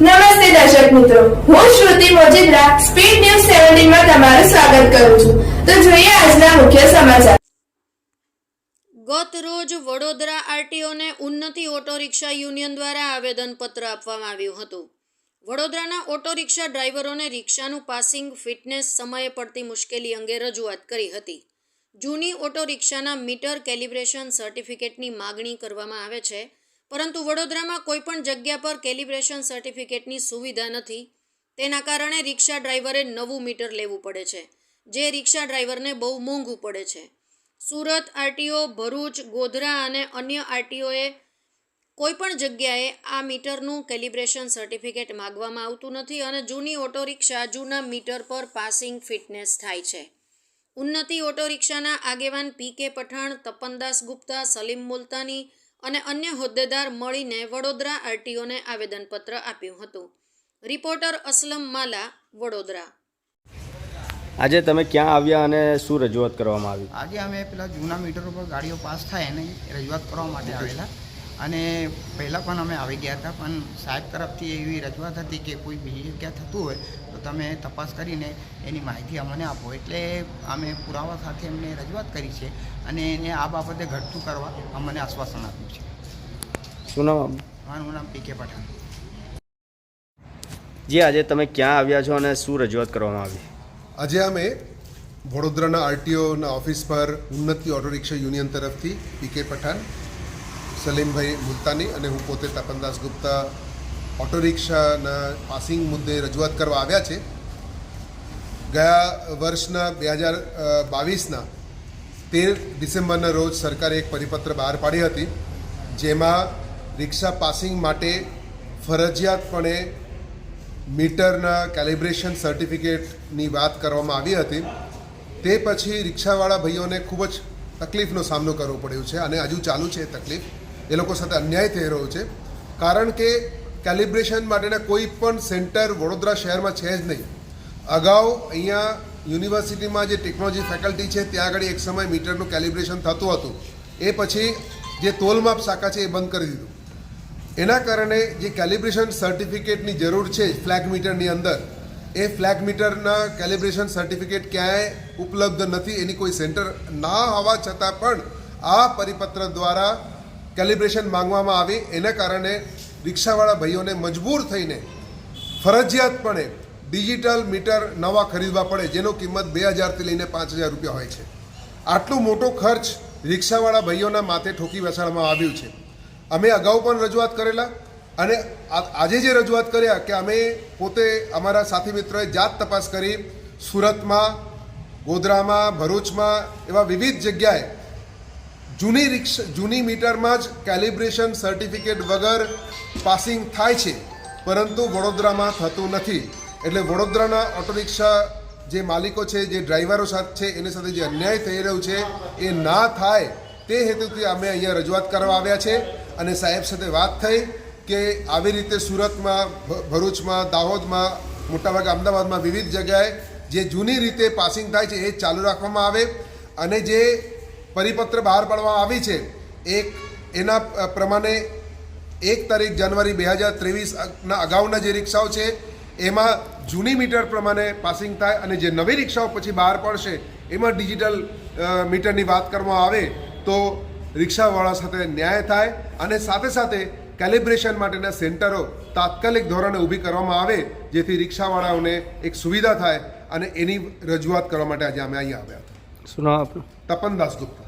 નમસ્તે દર્શક મિત્રો. હું શ્રુતિ મોજીદ્રા સ્પીડ ન્યૂઝ સેવન્ટીનમાં તમારું સ્વાગત કરું છું. તો જોઈએ આજના મુખ્ય સમાચાર. ગત રોજ વડોદરા આરટીઓને ઉન્નતિ ઓટો રિક્ષા યુનિયન દ્વારા આવેદનપત્ર આપવામાં આવ્યું હતું. વડોદરાના ઓટો રિક્ષા ડ્રાઈવરોને રિક્ષાનું પાસિંગ ફિટનેસ સમયે પડતી મુશ્કેલી અંગે રજૂઆત કરી હતી. જૂની ઓટો રિક્ષાના મીટર કેલિબ્રેશન સર્ટિફિકેટની માગણી કરવામાં આવે છે. પરંતુ વડોદરામાં કોઈપણ જગ્યા પર કેલિબ્રેશન સર્ટિફિકેટની સુવિધા નથી. તેના કારણે રિક્ષા ડ્રાઈવરે નવું મીટર લેવું પડે છે, જે રિક્ષા ડ્રાઈવરને બહુ મોંઘું પડે છે. સુરત આરટીઓ, ભરૂચ, ગોધરા અને અન્ય આરટીઓએ કોઈપણ જગ્યાએ આ મીટરનું કેલિબ્રેશન સર્ટિફિકેટ માગવામાં આવતું નથી અને જૂની ઓટો રિક્ષા જૂના મીટર પર પાસિંગ ફિટનેસ થાય છે. ઉન્નતિ ઓટો રિક્ષાના આગેવાન પી કે પઠાણ, તપનદાસ ગુપ્તા, સલીમ મુલતાની અને અન્ય હોદ્દેદાર મળીને વડોદરા આરટીઓને આવેદનપત્ર આપ્યું હતું. રિપોર્ટર અસલમ માલા વડોદરા. આજે તમે ક્યાં આવ્યા અને શું રજૂઆત કરવામાં આવી? આજે અમે પેલા જૂના મીટર ઉપર ગાડીઓ પાસ થાય એને રજૂઆત કરવા માટે આવેલા. અને પહેલાં પણ અમે આવી ગયા હતા પણ સાહેબ તરફથી એવી રજૂઆત હતી કે કોઈ બીજી જગ્યા થતું હોય તો તમે તપાસ કરીને એની માહિતી અમને આપો. એટલે અમે પુરાવા સાથે એમને રજૂઆત કરી છે અને એને આ બાબતે ઘટતું કરવા અમને આશ્વાસન આપ્યું છે. શું નામ? મારું નામ પી કે પઠાણ. જી આજે તમે ક્યાં આવ્યા છો અને શું રજૂઆત કરવામાં આવી? આજે અમે વડોદરાના આરટીઓના ઓફિસ પર ઉન્નતિ ઓટો રિક્ષા યુનિયન તરફથી પી કે પઠાણ સલીમભાઈ મુલતાની અને હું પોતે તપનદાસ ગુપ્તા ઓટો રિક્ષાના પાસિંગ મુદ્દે રજૂઆત કરવા આવ્યા છે. ગયા વર્ષના બે હજાર બાવીસના તેર ડિસેમ્બરના રોજ સરકારે એક પરિપત્ર બહાર પાડી હતી, જેમાં રિક્ષા પાસિંગ માટે ફરજિયાતપણે મીટરના કેલિબ્રેશન સર્ટિફિકેટની વાત કરવામાં આવી હતી. તે પછી રિક્ષાવાળા ભાઈઓને ખૂબ જ તકલીફનો સામનો કરવો પડ્યો છે અને હજુ ચાલુ છે એ તકલીફ. એ લોકો સાથે અન્યાય થઈ રહ્યો છે. કારણ કે કેલિબ્રેશન માટેના કોઈ પણ સેન્ટર વડોદરા શહેરમાં છે જ નહીં. અગાઉ અહીંયા યુનિવર્સિટીમાં જે ટેકનોલોજી ફેકલ્ટી છે, ત્યાં આગળ એક સમય મીટરનું કેલિબ્રેશન થતું હતું. એ પછી જે તોલમાપ શાખા છે એ બંધ કરી દીધું. એના કારણે જે કેલિબ્રેશન સર્ટિફિકેટની જરૂર છે ફ્લેગ મીટરની અંદર, એ ફ્લેગ મીટરના કેલિબ્રેશન સર્ટિફિકેટ ક્યાંય ઉપલબ્ધ નથી, એની કોઈ સેન્ટર ના હોવા છતાં પણ આ પરિપત્ર દ્વારા કેલિબ્રેશન માંગવામાં આવી. એના કારણે રિક્ષાવાળા ભાઈઓને મજબૂર થઈને ફરજિયાતપણે ડિજિટલ મીટર નવા ખરીદવા પડે, જેનો કિંમત બે હજારથી લઈને પાંચ હજાર રૂપિયા હોય છે. આટલું મોટો ખર્ચ રિક્ષાવાળા ભાઈઓના માથે ઠોકી બેસાડવામાં આવ્યું છે. અમે અગાઉ પણ રજૂઆત કરેલા અને આજે જે રજૂઆત કર્યા કે અમે પોતે અમારા સાથી મિત્રોએ જાત તપાસ કરી, સુરતમાં, ગોધરામાં, ભરૂચમાં એવા વિવિધ જગ્યાએ જૂની રિક્ષા, જૂની મીટરમાં જ કેલિબ્રેશન સર્ટિફિકેટ વગર પાસિંગ થાય છે, પરંતુ વડોદરામાં થતું નથી. એટલે વડોદરાના ઓટો રિક્ષા જે માલિકો છે, જે ડ્રાઈવરો સાથે છે, એની સાથે જે અન્યાય થઈ રહ્યો છે, એ ના થાય તે હેતુથી અમે અહીંયા રજૂઆત કરવા આવ્યા છે. અને સાહેબ સાથે વાત થઈ કે આવી રીતે સુરતમાં ભરૂચમાં, દાહોદમાં, મોટાભાગે અમદાવાદમાં વિવિધ જગ્યાએ જે જૂની રીતે પાસિંગ થાય છે, એ ચાલુ રાખવામાં આવે. અને જે પરિપત્ર બહાર પાડવામાં આવી છે. એક એના પ્રમાણે એક તારીખ જાન્યુઆરી બે હજાર ત્રેવીસના અગાઉના જે રિક્ષાઓ છે એમાં જૂની મીટર પ્રમાણે પાસિંગ થાય અને જે નવી રિક્ષાઓ પછી બહાર પડશે એમાં ડિજિટલ મીટરની વાત કરવામાં આવે તો રિક્ષાવાળા સાથે ન્યાય થાય અને સાથે સાથે કેલિબ્રેશન માટેના સેન્ટરો તાત્કાલિક ધોરણે ઊભી કરવામાં આવે જેથી રિક્ષાવાળાઓને એક સુવિધા થાય અને એની રજૂઆત કરવા માટે આજે અમે અહીંયા આવ્યા હતા. શું નામ આપનું? તપનદાસ ગુપ્તા.